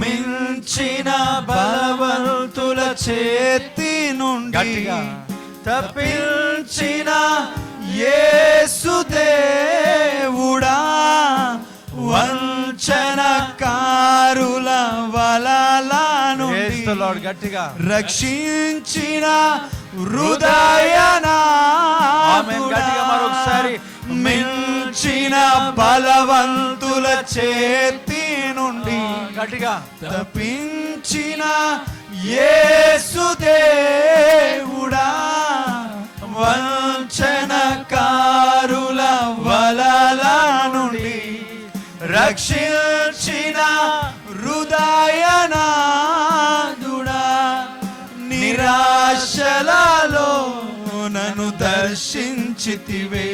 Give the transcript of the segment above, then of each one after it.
మించిన బలవంతుల చేతి నుండి. తప్పించిన యేసుదేవుడా వంచనకారుల వలల Praise the నుండి Lord. గట్టిగా రక్షించిన హృదయనా. గట్టిగా మరొకసారి. మించిన బలవంతుల చేతి నుండి గట్టిగా. తప్పించిన వంచనకారుల వలల నుండి రక్షించిన హృదయనాదుడా నిరాశలలో నన్ను దర్శించితివే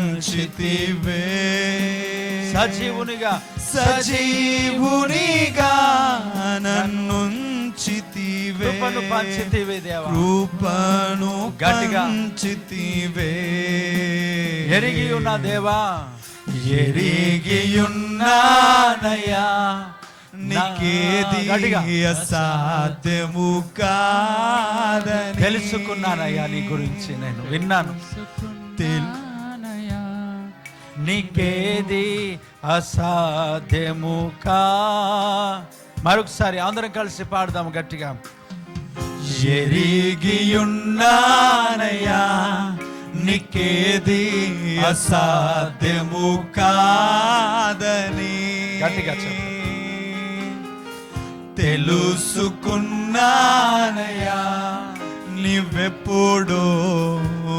ఆదరించితివే. సజీవునిగా సజీవునిగా నన్నుంచితివే. కృపను పంచితివే దేవా. కృపను గట్టిగా. పంచితివే. ఎరిగి ఉన్న దేవా ఎరిగియున్నానయ్యా నీకేది. అసాధ్యము కాదని. తెలుసుకున్నానయ్యా నీ గురించి నేను విన్నాను. తెల్- నీకేది అసాధ్యము కా మరొకసారి అందరం కలిసి పాడదాం గట్టిగా ఎరిగియున్నానయ్యా నీకేది అసాధ్యము కాదని గట్టిగా చెప్పు. తెలుసుకున్నానయ్యా నీవెప్పుడు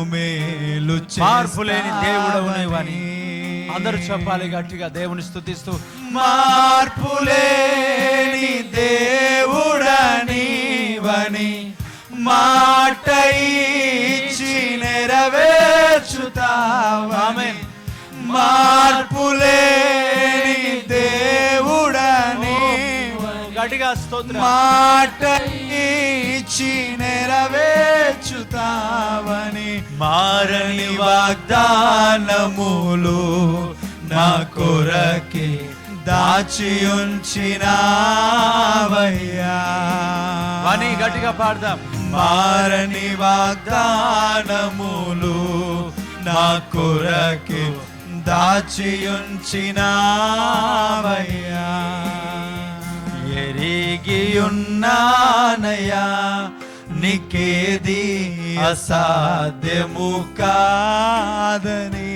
మేలు మార్పు లేని దేవుడవు నీవని. అందరూ చెప్పాలి గట్టిగా దేవుని స్తుతిస్తూ మార్పులేని దేవుడనివని మాట ఇచ్చి నెరవేర్చుతావామె మార్పులేని దేవుడని గట్టిగా స్తోత్రం. మాట ఇచ్చి నెరవేర్చుతావని మారని వాగ్దానములు నా కొరకే దాచి ఉంచినావయ్యా. అని గట్టిగా పాడదాం. మారని వాగ్దానములు నా కొరకే దాచి ఉంచినావయ్యా. ఎరిగియున్నానయ్యా నీకేది అసాధ్యము కాదని.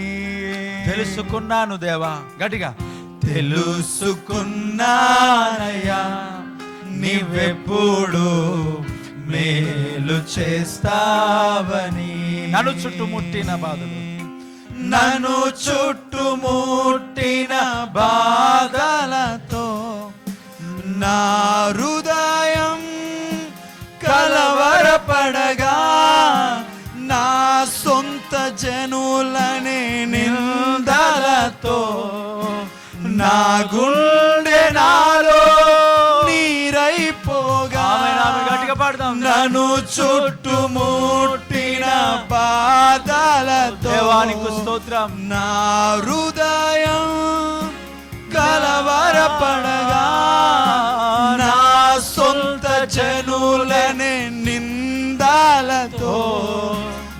తెలుసుకున్నాను దేవా గట్టిగా. తెలుసుకున్నానయ్యా నీవెప్పుడు మేలు చేస్తావని. నన్ను చుట్టుముట్టిన బాధలు. నన్ను చుట్టుముట్టిన బాధలతో నా హృదయం కలవరపడగా నా సొంత జనులనే నిందలతో నా గుండె నాలో నీరైపోగా. నన్ను చుట్టుముట్టిన బాధలతో దేవానికి స్తోత్రం నా హృదయం కలవరపడగా నా సొంత జనులనే నిందాలతో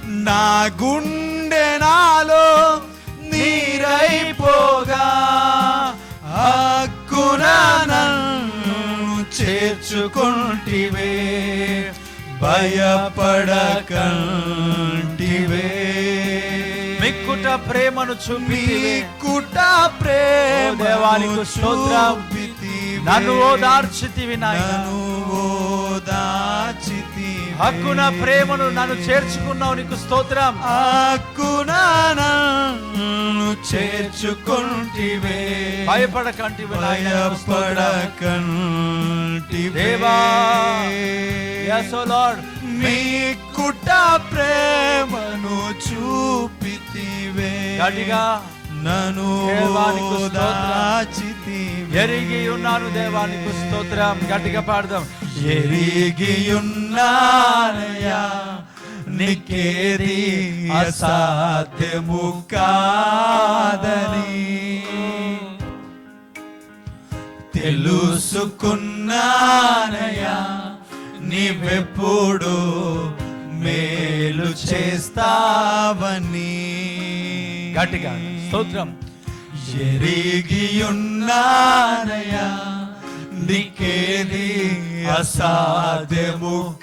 నా గుండె నాలో నీరైపోగా. హక్కున నన్ను చేర్చుకుంటివే భయపడకంటివే. మిక్కుట ప్రేమను చూపితివే. కుట ప్రేమ దేవానికి స్తోత్రం. నన్ను ఓదార్చితివి నాయన. నన్ను ఓదార్చితివి. హక్కున ప్రేమను నన్ను చేర్చుకున్నావు నీకు స్తోత్రం నన్ను చేర్చుకుంటివే భయపడకంటివి. భయపడకంటివే దేవా. Yes, O Lord. మీ కుట ప్రేమను చూపితివే గట్టిగా స్తోత్రం. ఓదార్చితివే. ఎరిగి ఉన్నాను దేవానికి స్తోత్రం గట్టిగా పాడదాం ఎరిగియున్నానయ్యా నికేది అసాధ్యము కాదని. తెలుసుకున్నానయ్యా నీవెప్పుడు మేలు చేస్తావని. గట్టిగా స్తోత్రం. ఎరిగి ఉన్నానయ్యా నీకేది అసాధ్యము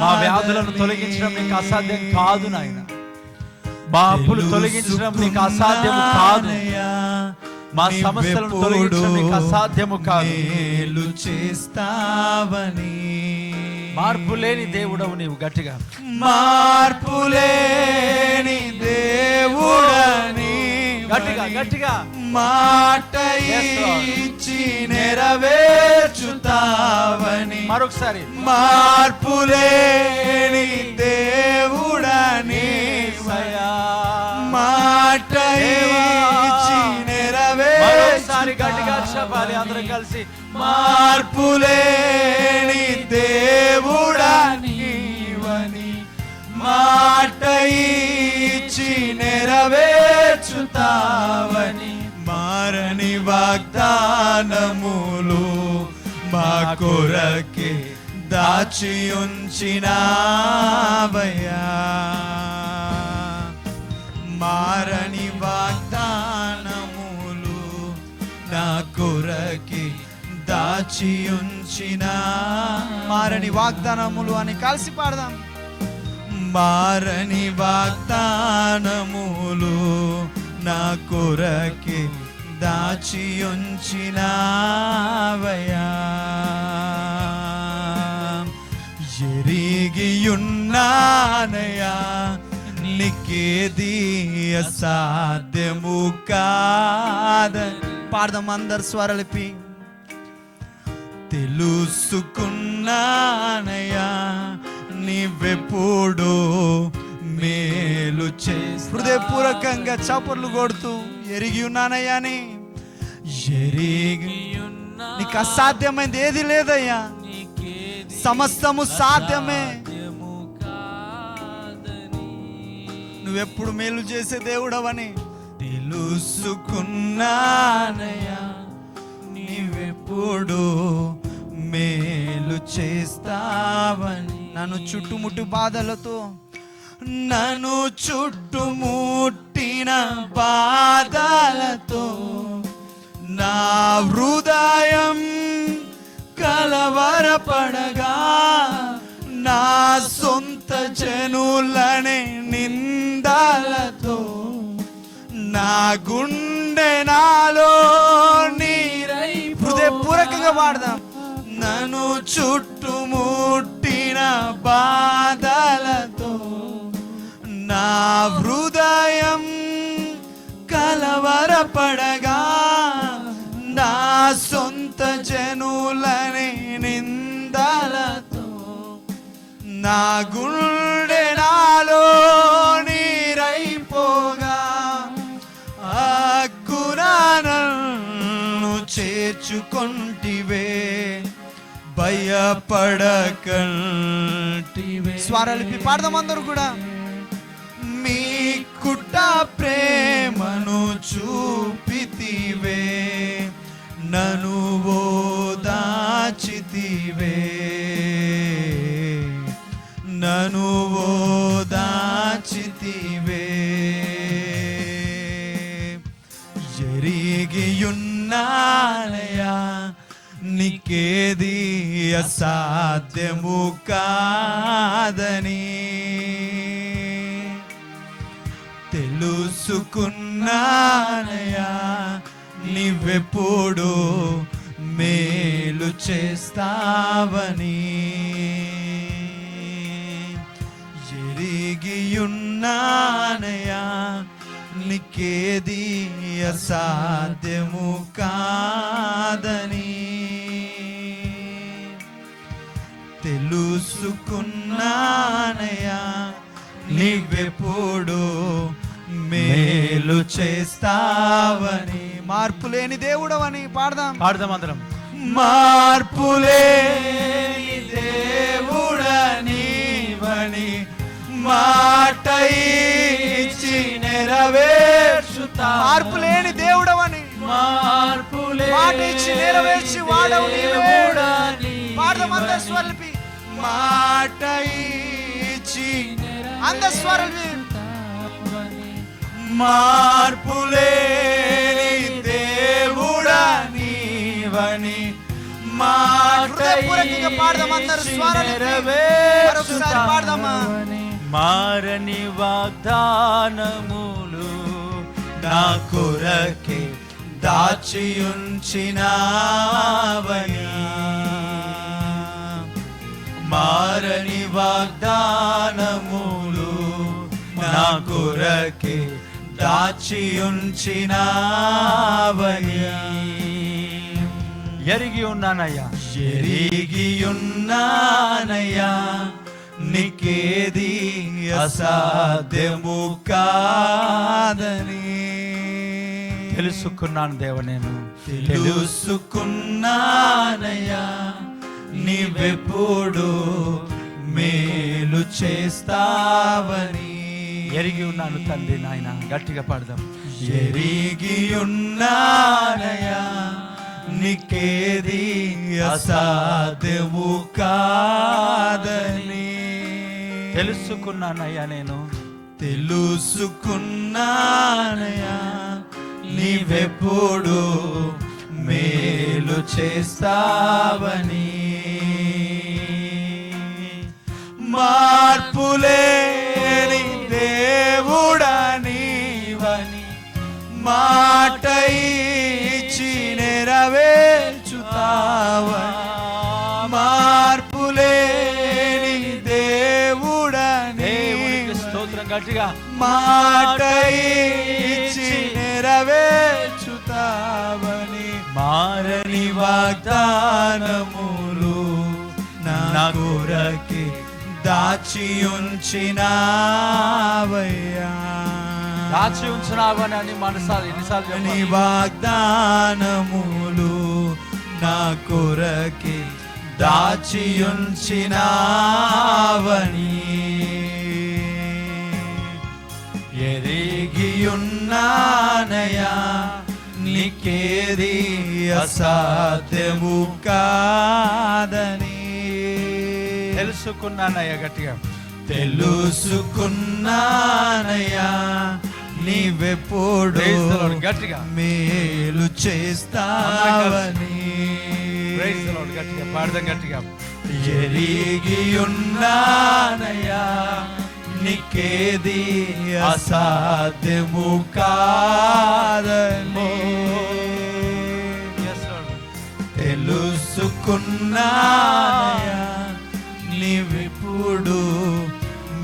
మా వ్యాధులను తొలగించడం నీకు అసాధ్యం కాదు నాయన. అప్పులు తొలగించడం నీకు అసాధ్యము కాదు. మా సమస్యలను తొలగించడం నీకు అసాధ్యము కాదు. చేస్తావని. మార్పు లేని దేవుడవు నీవు గట్టిగా. మార్పులేని దేవుడని. గట్టిగా గట్టిగా. మాట. ఇచ్చి నెరవేర్చుతావని మరొకసారి మార్పులేని దేవుడని. మాట ఇచ్చి మరొకసారి గట్టిగా నెరవేర్చుతావని చెప్పాలి అందరం కలిసి మార్పులేని దేవుడని మాట ఇచ్చి నెరవేర్చుతావని వాగ్దానములు మా కొరకే దాచి ఉంచినావయ్యా మారని వాగ్దానములు నా కొరకి దాచి ఉంచిన మారని వాగ్దానములు అని కలిసి పాడదాం. మారని వాగ్దానములు నా కొరకి దాచి ఉంచినవయా నీకేది అసాధ్యము కాద. పాడదాం అందరు స్వరలిపి. తెలుసుకున్నానయా నీవెప్పుడు మేలు చేస్తా. హృదయపూర్వకంగా చపర్లు కొడుతూ ఎరిగి ఉన్నానయ్యా అని ఎరిగి నీకు అసాధ్యమైంది ఏది లేదయ్యా. సమస్తము సాధ్యమే. నువ్వెప్పుడు మేలు చేసే దేవుడవని తెలుసుకున్నానయ్యా. నీవెప్పుడు మేలు చేస్తావని. నన్ను చుట్టుముట్టు బాధలతో నన్ను చుట్టుముట్టిన బాధలతో నా హృదయం కలవరపడగా నా సొంత జనులనే నిందాలతో నా గుండె నాలో నీరై హృదయపూర్వకంగా పాడదాం. నన్ను చుట్టుముట్టిన బాధలతో నా హృదయం కలవరపడగా నా సొంత జనులని నిందలతో నా గుండె నాలో నీరైపోగా అగ్గురాను చేర్చుకుంటివే భయపడకంటివే. స్వరలిపి పాడదాం అందరూ కూడా. మీ కుట్ట ప్రేమను చూపితివే. నను ఓదాచితివే నను ఓదాచితివే ఎరిగియున్నానయా నికేది అసాధ్యము కాదని తెలుసుకున్నానయా నీవెప్పుడు మేలు చేస్తావని. ఎరిగియున్నానయా నీకేది అసాధ్యము కాదని. తెలుసుకున్నానయా నీవెప్పుడు మేలు చేస్తావని. మార్పు లేని దేవుడవని పాడదాం. పాడదాం అందరం. మార్పులేని దేవుడనీవని మాట ఇచ్చి నెరవేర్చుతా మార్పు లేని దేవుడవని. మార్పులేని మాట ఇచ్చి నెరవేర్చి వాడవు నీవే. పాడదాం అంత స్వరలిపి మాట ఇచ్చి అంద స్వరలిపి మార్పులేని దేవుడా నీవని? మారని వాగ్దానములు నా కొరకే దాచి ఉంచినావని మారని వాగ్దానములు నా కొరకే దాచి ఉంచినావని ఎరిగి ఉన్నానయ్యా ఎరిగి ఉన్నానయ్యా నీకేది అసాధ్యము కాదని. తెలుసుకున్నాను దేవ నేను. తెలుసుకున్నానయ్యా. నీవెప్పుడు మేలు చేస్తావని. ఎరిగి ఉన్నాను తండ్రి నాయన గట్టిగా పాడదాం. ఎరిగి ఉన్నానయ్యా నీకేది అసాధ్యము కాదని. తెలుసుకున్నానయ్యా నేను. తెలుసుకున్నానయ్యా నీవెప్పుడు మేలు చేస్తావని. మార్పులేని మాట ఇచ్చి నెరవేర్చుతావని మార్పులేని దేవుడా దేవునికి నీవని స్తోత్రం గట్టిగా. మాట ఇచ్చి నెరవేర్చుతావని మారని వాగ్దానములు నా కొరకి దాచి ఉంచినావయ్యా దాచి ఉంచినావని అని మనసారి ఎన్నిసార్లు నీ? వాగ్దానములు నా కొరకి దాచి ఉంచినావని. ఎరిగి ఉన్నానయా నీకేది అసాధ్యము కాదని. తెలుసుకున్నానయ్యా గట్టిగా. తెలుసుకున్నానయ్యా నీవెప్పుడు. గట్టిగా మేలు చేస్తావని. గట్టిగా పాడదాం గట్టిగా ఎరిగి ఉన్నానయ్యా నీకేది అసాధ్యము Lord. తెలుసుకున్నానయ్యా నీవిప్పుడు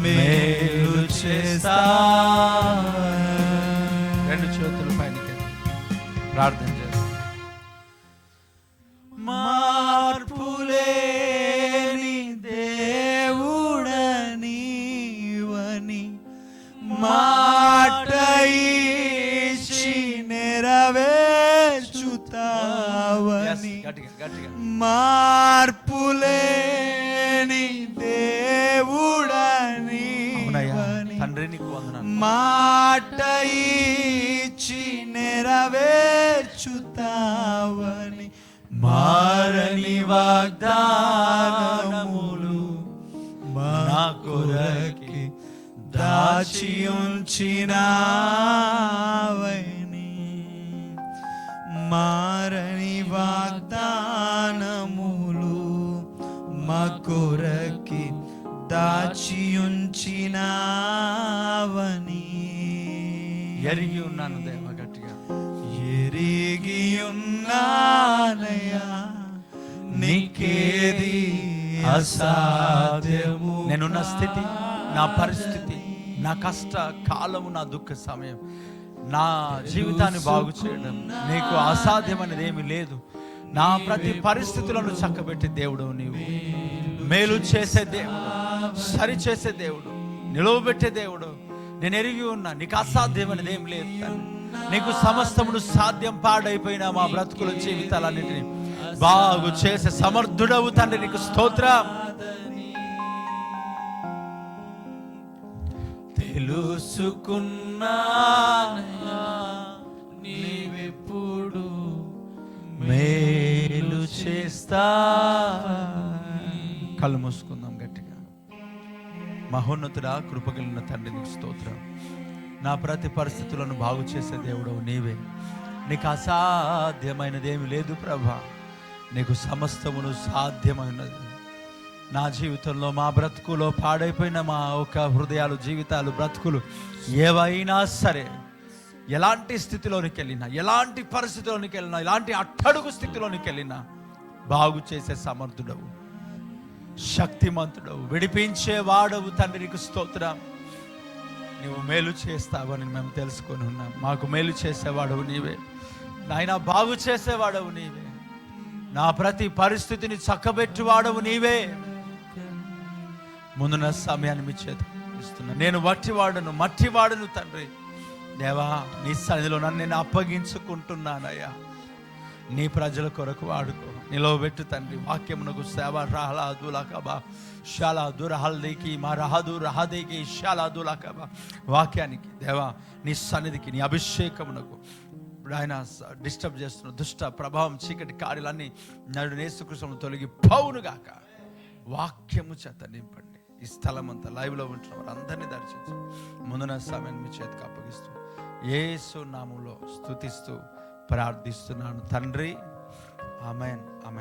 మేలు చేస్తా ప్రార్థన చేస్తాం. మార్పులేని దేవుడనీవని మాట ఇచ్చి నెరవేర్చుతావని గట్టిగా కొరకి దాచి ఉంచినావని ఎరిగి ఉన్నాను దేవ గట్టిగా. ఎరిగి ఉన్నానయ్యా నీకేది అసాధ్యము నేనున్న స్థితి నా పరిస్థితి నా కష్ట కాలము నా దుఃఖ సమయం నా జీవితాన్ని బాగు చేయడం నీకు అసాధ్యం అనేది ఏమీ లేదు. నా ప్రతి పరిస్థితులను చక్కబెట్టే దేవుడు నీవు. మేలు చేసే దేవుడు సరిచేసే దేవుడు నిలవబెట్టే దేవుడు. నేను ఎరిగి ఉన్నా నీకు అసాధ్యం అనేది ఏం లేదు నీకు సమస్తముడు సాధ్యం పాడైపోయిన మా బ్రతుకుల జీవితాలన్నిటిని బాగు చేసే సమర్థుడవు తండ్రి నీకు స్తోత్రం. తెలుసుకున్నా నీవెప్పుడు చేస్తా కళ్ళు మూసుకుందాం గట్టిగా. మహోన్నతుడా కృపగలిగిన తండ్రి నీకు స్తోత్రం. నా ప్రతి పరిస్థితులను బాగు చేసే దేవుడవు నీవే. నీకు అసాధ్యమైనదేమి లేదు ప్రభా. నీకు సమస్తమును సాధ్యమైనది. నా జీవితంలో మా బ్రతుకులో పాడైపోయిన మా ఒక హృదయాలు జీవితాలు బ్రతుకులు ఏవైనా సరే ఎలాంటి స్థితిలోనికి వెళ్ళినా ఎలాంటి పరిస్థితిలోనికి వెళ్ళినా ఎలాంటి అట్టడుగు స్థితిలోనికి వెళ్ళినా బాగు చేసే సమర్థుడవు. శక్తిమంతుడు విడిపించేవాడవు తండ్రికి స్తోత్రం. నువ్వు మేలు చేస్తావని మేము తెలుసుకొని ఉన్నాం. మాకు మేలు చేసేవాడవు నీవే. నాయన బాగు చేసేవాడవు నీవే. నా ప్రతి పరిస్థితిని చక్కబెట్టువాడవు నీవే. ముందున్న సమయాన్ని మీ చేత ఇస్తున్నా. నేను వట్టివాడను మట్టివాడను తండ్రి. దేవా నీ సన్నిధిలో నన్ను నేను అప్పగించుకుంటున్నానయ్యా. నీ ప్రజల కొరకు వాడుకో. నిలవబెట్టు తండ్రి. వాక్యమునకు సేవ. రహలాదు లకబా. షాలాదు రహల్దీకి మా రహదు రహదీకి షాలాదు లకబా. వాక్యానికి దేవా నీ సన్నిధికి నీ అభిషేకమునకు ఆయన డిస్టర్బ్ చేస్తున్న దుష్ట ప్రభావం చీకటి కార్యాలన్నీ నడు నేసుకృష్ణను తొలగి పౌనుగాక వాక్యము చేత నింపండి. ఈ స్థలం అంతా లైవ్లో ఉంటున్న వారందరినీ దర్శించు. ముందున సమయం మీ చేతికి అప్పగిస్తూ. ఏసు నామంలో స్థుతిస్తూ ప్రార్థిస్తున్నాను. తండ్రి ఆమెన్ ఆమె